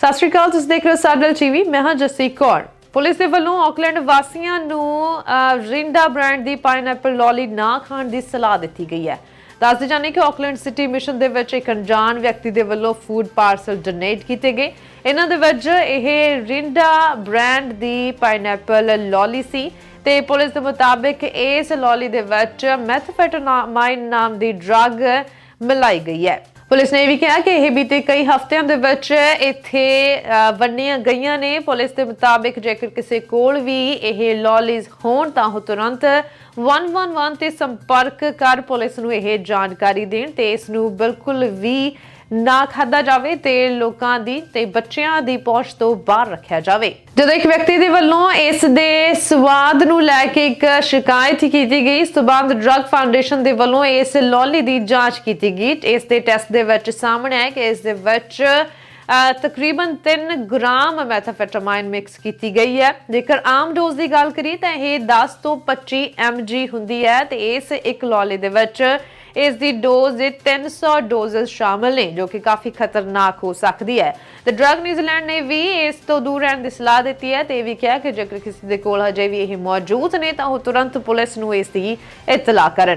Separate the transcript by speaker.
Speaker 1: ਸਤਿ ਸ਼੍ਰੀ ਅਕਾਲ, ਤੁਸੀਂ ਦੇਖ ਰਹੇ ਹੋ ਸਾਡਲ ਟੀਵੀ। ਮੈਂ ਹਾਂ ਜਸੀ ਕੌਰ। ਪੁਲਿਸ ਦੇ ਵੱਲੋਂ ਆਕਲੈਂਡ ਵਾਸੀਆਂ ਨੂੰ ਰਿੰਡਾ ਬ੍ਰਾਂਡ ਦੀ ਪਾਈਨਐਪਲ ਲੌਲੀ ਨਾ ਖਾਣ ਦੀ ਸਲਾਹ ਦਿੱਤੀ ਗਈ ਹੈ। ਦੱਸਦੇ ਜਾਣੇ ਕਿ ਆਕਲੈਂਡ ਸਿਟੀ ਮਿਸ਼ਨ ਦੇ ਵਿੱਚ ਇੱਕ ਅਣਜਾਣ ਵਿਅਕਤੀ ਦੇ ਵੱਲੋਂ ਫੂਡ ਪਾਰਸਲ ਡੋਨੇਟ ਕੀਤੇ ਗਏ। ਇਹਨਾਂ ਦੇ ਵਿੱਚ ਇਹ ਰਿੰਡਾ ਬ੍ਰਾਂਡ ਦੀ ਪਾਈਨਐਪਲ ਲੌਲੀ ਸੀ ਤੇ ਪੁਲਿਸ ਦੇ ਮੁਤਾਬਿਕ ਇਸ ਲੌਲੀ ਦੇ ਵਿੱਚ ਮੈਥਫੈਟਾਮਾਈਨ ਨਾਮ ਦੀ ਡਰੱਗ ਮਿਲਾਈ ਗਈ ਹੈ। ਪੁਲਿਸ ਨੇ ਇਹ ਵੀ ਕਿਹਾ ਕਿ ਇਹ ਬੀਤੇ ਕਈ ਹਫ਼ਤਿਆਂ ਦੇ ਵਿੱਚ ਇੱਥੇ ਵੰਡੀਆਂ ਗਈਆਂ ਨੇ। ਪੁਲਿਸ ਦੇ ਮੁਤਾਬਿਕ ਜੇਕਰ ਕਿਸੇ ਕੋਲ ਵੀ ਇਹ ਲੌਲੀਜ਼ ਹੋਣ ਤਾਂ ਉਹ ਤੁਰੰਤ 111 ਤੇ ਸੰਪਰਕ ਕਰ ਪੁਲਿਸ ਨੂੰ ਇਹ ਜਾਣਕਾਰੀ ਦੇਣ ਤੇ ਇਸ ਨੂੰ ਬਿਲਕੁਲ ਵੀ ਨਾ ਖਾਦਾ ਜਾਵੇ ਤੇ ਲੋਕਾਂ ਦੀ ਤੇ ਬੱਚਿਆਂ ਦੀ ਪਹੁੰਚ ਤੋਂ ਬਾਹਰ ਰੱਖਿਆ ਜਾਵੇ। ਜਦੋਂ ਇੱਕ ਵਿਅਕਤੀ ਦੇ ਵੱਲੋਂ ਇਸ ਦੇ ਸਵਾਦ ਨੂੰ ਲੈ ਕੇ ਇੱਕ ਸ਼ਿਕਾਇਤ ਕੀਤੀ ਗਈ, ਇਸ ਡਰੱਗ ਫਾਊਂਡੇਸ਼ਨ ਦੇ ਵੱਲੋਂ ਇਸ ਲੌਲੀ ਦੀ ਜਾਂਚ ਕੀਤੀ ਗਈ। ਇਸ ਦੇ ਟੈਸਟ ਦੇ ਵਿੱਚ ਸਾਹਮਣੇ ਆਇਆ ਕਿ ਇਸ ਦੇ ਵਿੱਚ ਤਕਰੀਬਨ 3 ਗ੍ਰਾਮ ਮੈਥਾਫੈਟਾਮਾਈਨ ਮਿਕਸ ਕੀਤੀ ਗਈ ਹੈ। ਜੇਕਰ ਆਮ ਡੋਜ਼ ਦੀ ਗੱਲ ਕਰੀਏ ਤਾਂ ਇਹ 10 ਤੋਂ 25 mg ਹੁੰਦੀ ਹੈ ਤੇ ਇਸ ਇੱਕ ਲੌਲੀ ਦੇ ਵਿੱਚ ਇਸ ਦੀ ਡੋਜ਼ ਦੇ 300 ਡੋਜ਼ਸ ਸ਼ਾਮਲ ਨੇ, ਜੋ ਕਿ ਕਾਫੀ ਖਤਰਨਾਕ ਹੋ ਸਕਦੀ ਹੈ। ਤੇ ਡਰੱਗ ਨਿਊਜ਼ੀਲੈਂਡ ਨੇ ਵੀ ਇਸ ਤੋਂ ਦੂਰ ਰਹਿਣ ਦੀ ਸਲਾਹ ਦਿੱਤੀ ਹੈ ਤੇ ਇਹ ਵੀ ਕਿਹਾ ਕਿ ਜੇਕਰ ਕਿਸੇ ਦੇ ਕੋਲ ਹਜੇ ਵੀ ਇਹ ਮੌਜੂਦ ਨੇ, ਤਾਂ ਉਹ ਤੁਰੰਤ ਪੁਲਿਸ ਨੂੰ ਇਸ ਦੀ ਇਤਲਾਹ ਕਰਨ।